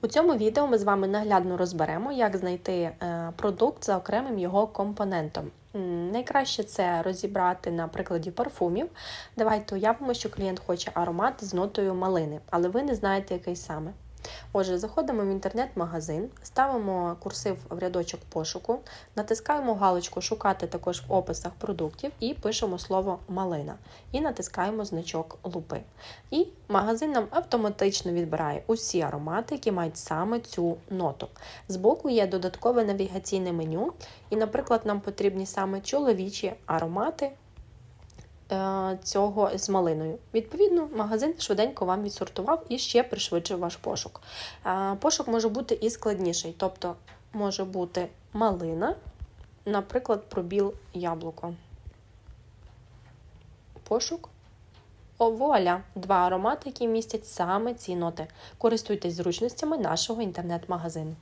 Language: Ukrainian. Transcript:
У цьому відео ми з вами наглядно розберемо, як знайти е, продукт за окремим його компонентом. Найкраще це розібрати на прикладі парфумів. Давайте уявимо, що клієнт хоче аромат з нотою малини, але ви не знаєте, який саме. Отже, заходимо в інтернет-магазин, ставимо курсив в рядочок пошуку, натискаємо галочку Шукати також в описах продуктів і пишемо слово малина. І натискаємо значок лупи. І магазин нам автоматично відбирає усі аромати, які мають саме цю ноту. Збоку є додаткове навігаційне меню, і, наприклад, нам потрібні саме чоловічі аромати цього з малиною. Відповідно, магазин швиденько вам відсортував і ще пришвидшив ваш пошук. Е, Пошук може бути і складніший, тобто може бути малина, наприклад, пробіл яблуко. Пошук. О, вуаля! Два аромати, які містять саме ці ноти. Користуйтесь зручностями нашого інтернет-магазину.